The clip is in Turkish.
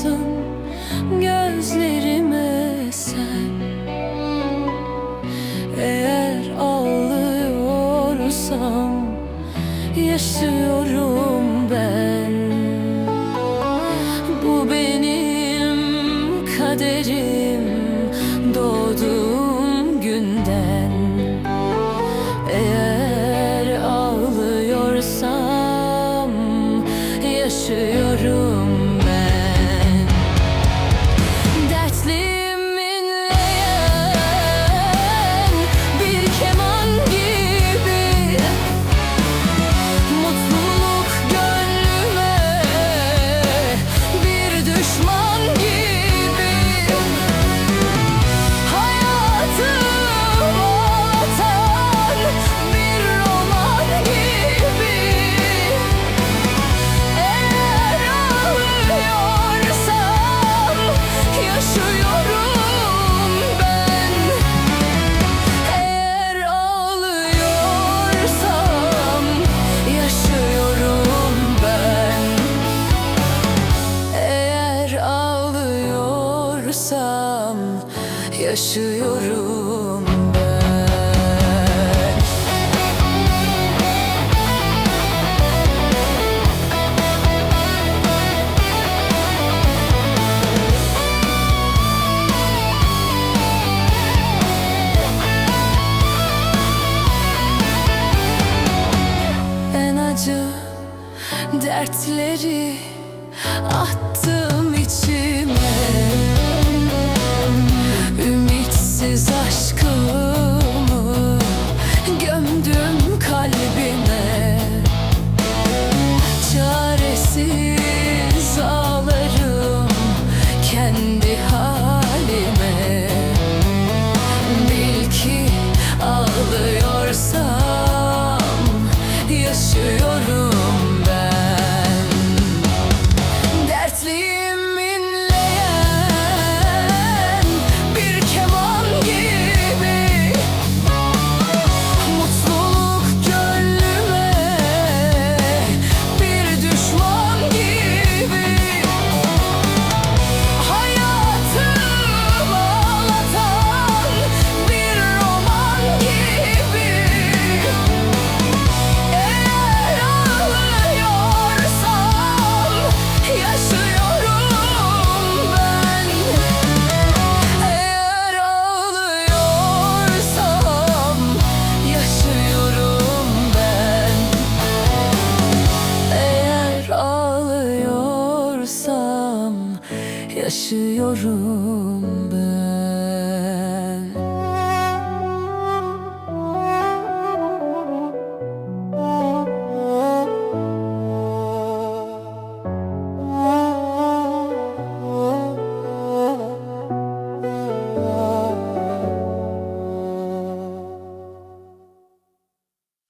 bakıyorsun gözlerime sen. Eğer ağlıyorsam yaşıyorum ben. Bu benim kaderim doğduğum yaşam yaşıyorum ben. En acı dertleri attım içime. yaşıyorum ben.